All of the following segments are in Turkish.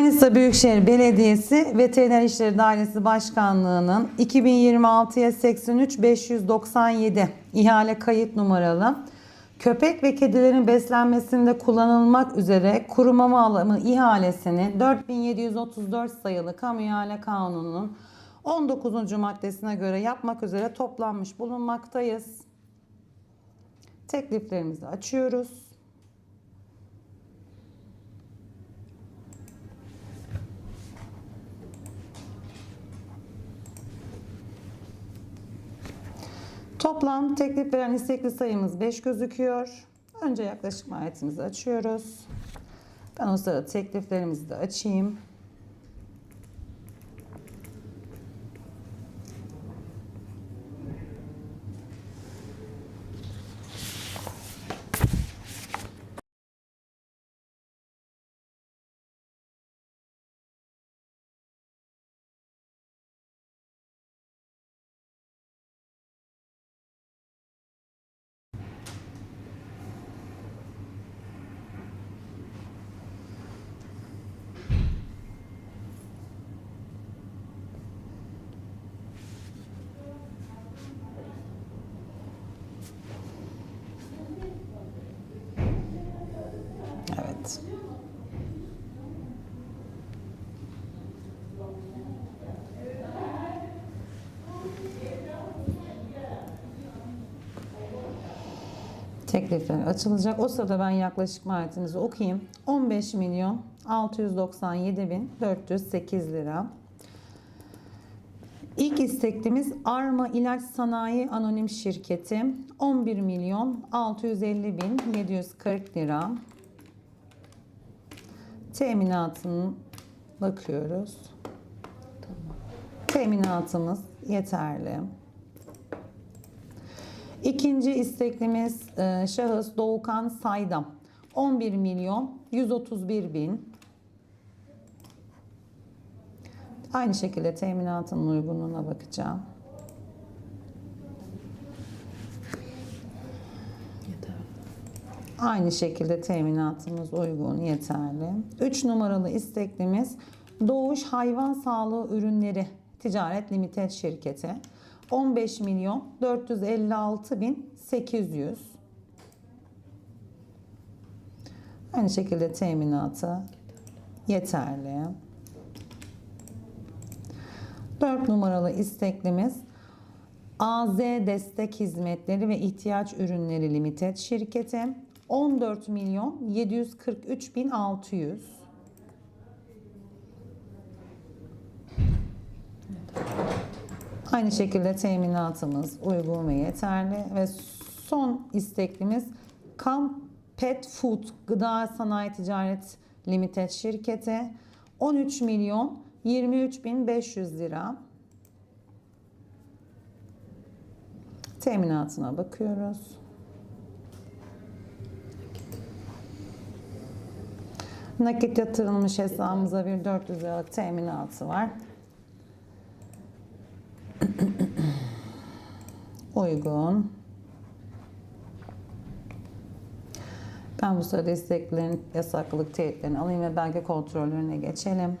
Manisa Büyükşehir Belediyesi Veteriner İşleri Dairesi Başkanlığı'nın 2026'ya 83 597 ihale kayıt numaralı köpek ve kedilerin beslenmesinde kullanılmak üzere kurumama alımı ihalesini 4734 sayılı Kamu İhale Kanunu'nun 19. maddesine göre yapmak üzere toplanmış bulunmaktayız. Tekliflerimizi açıyoruz. Toplam teklif veren istekli sayımız 5 gözüküyor. Önce yaklaşık maliyetimizi açıyoruz. Ben o sırada tekliflerimizi de açayım. Teklifler açılacak. O sırada ben yaklaşık maliyetinizi okuyayım. 15 milyon 697 bin 408 lira. İlk isteklimiz Arma İlaç Sanayi Anonim Şirketi 11 milyon 650 bin 740 lira. Teminatını bakıyoruz. Teminatımız yeterli. İkinci isteklimiz e, şahıs Doğukan Saydam. 11 milyon 131 bin. Aynı şekilde teminatın uygunluğuna bakacağım. Aynı şekilde teminatımız uygun, yeterli. 3 numaralı isteklimiz Doğuş Hayvan Sağlığı Ürünleri Ticaret Limited Şirketi. 15 milyon 456 bin 800. Aynı şekilde teminatı yeterli. 4 numaralı isteklimiz AZ Destek Hizmetleri ve İhtiyaç Ürünleri Limited şirketi 14 milyon 743 bin 600. Aynı şekilde teminatımız uygun ve yeterli ve son isteklimiz Camp Pet Food Gıda Sanayi Ticaret Limited şirketi 13 milyon 23 bin 500 lira. Teminatına bakıyoruz. Nakit yatırılmış hesabımıza bir 400 liralık teminatı var. Uygun. Ben bu sırada isteklerin yasaklılık teyitlerini alayım ve belge kontrollerine geçelim.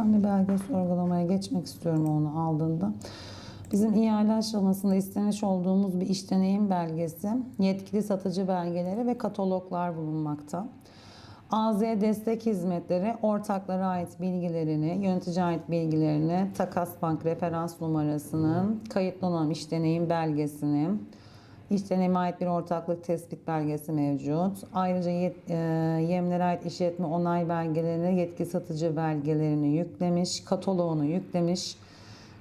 Ben bir belge sorgulamaya geçmek istiyorum onu aldığında. Bizim ihale aşamasında istemiş olduğumuz bir iş deneyim belgesi, yetkili satıcı belgeleri ve kataloglar bulunmakta. AZ destek hizmetleri ortaklara ait bilgilerini, yönetici ait bilgilerini, takas bank referans numarasını, kayıtlı olan iş deneyim belgesini, İş deneyime ait bir ortaklık tespit belgesi mevcut. Ayrıca yet, e, yemlere ait işletme onay belgelerini, yetki satıcı belgelerini yüklemiş, kataloğunu yüklemiş.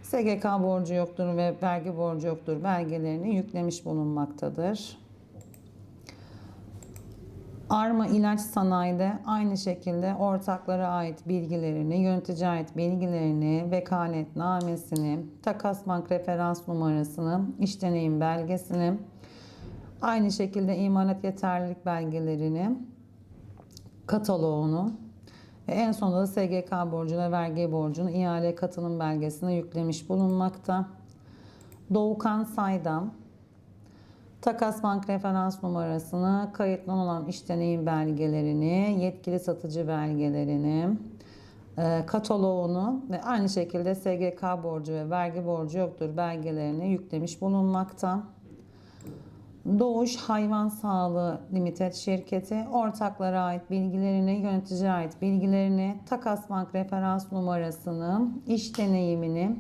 SGK borcu yoktur ve vergi borcu yoktur belgelerini yüklemiş bulunmaktadır. Arma ilaç sanayide aynı şekilde ortaklara ait bilgilerini, yönetici ait bilgilerini, vekaletnamesini, takas bank referans numarasını, iş deneyim belgesini, aynı şekilde imalat yeterlilik belgelerini, kataloğunu ve en sonunda da SGK borcuna, vergi borcunu, ihale katılım belgesine yüklemiş bulunmakta. Doğukan Saydam, Takas bank referans numarasını, kayıtlı olan iş deneyim belgelerini, yetkili satıcı belgelerini, e, kataloğunu ve aynı şekilde SGK borcu ve vergi borcu yoktur belgelerini yüklemiş bulunmakta. Doğuş Hayvan Sağlığı Limited şirketi ortaklara ait bilgilerini, yöneticiye ait bilgilerini, takas bank referans numarasını, iş deneyimini,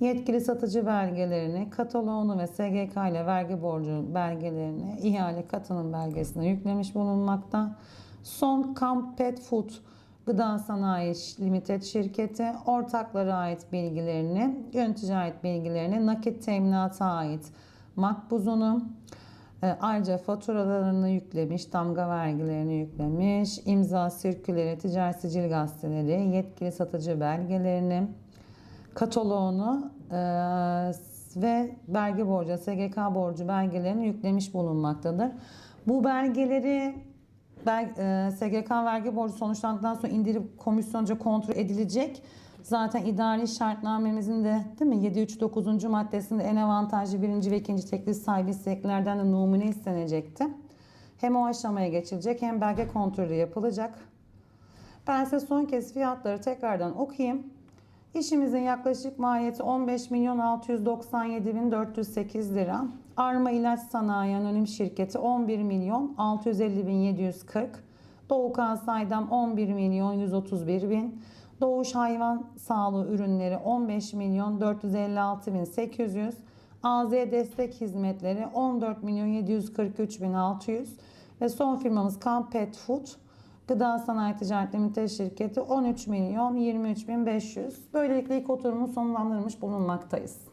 yetkili satıcı belgelerini, kataloğunu ve SGK ile vergi borcu belgelerini, ihale katılım belgesine yüklemiş bulunmakta. Son Camp Pet Food Gıda Sanayi Limited şirketi ortaklara ait bilgilerini, yöneticiye ait bilgilerini, nakit teminata ait makbuzunu, Ayrıca faturalarını yüklemiş, damga vergilerini yüklemiş, imza sirküleri, ticaret sicil gazeteleri, yetkili satıcı belgelerini, kataloğunu e, ve vergi borcu, SGK borcu belgelerini yüklemiş bulunmaktadır. Bu belgeleri bel- e, SGK vergi borcu sonuçlandıktan sonra indirip komisyonca kontrol edilecek. Zaten idari şartnamemizin de değil mi 739. maddesinde en avantajlı birinci ve ikinci teklif sahibi isteklerden de numune istenecekti. Hem o aşamaya geçilecek hem belge kontrolü yapılacak. Ben size son kez fiyatları tekrardan okuyayım. İşimizin yaklaşık maliyeti 15 milyon 697 bin 408 lira. Arma İlaç Sanayi Anonim Şirketi 11 milyon 650 bin 740. Doğukan Saydam 11 milyon 131 bin. Doğuş Hayvan Sağlığı Ürünleri 15 milyon 456 bin 800. AZ Destek Hizmetleri 14 milyon 743 bin 600. Ve son firmamız Camp Pet Food Gıda Sanayi Ticaret Limited Şirketi 13 milyon 23 bin 500. Böylelikle ilk oturumu sonlandırmış bulunmaktayız.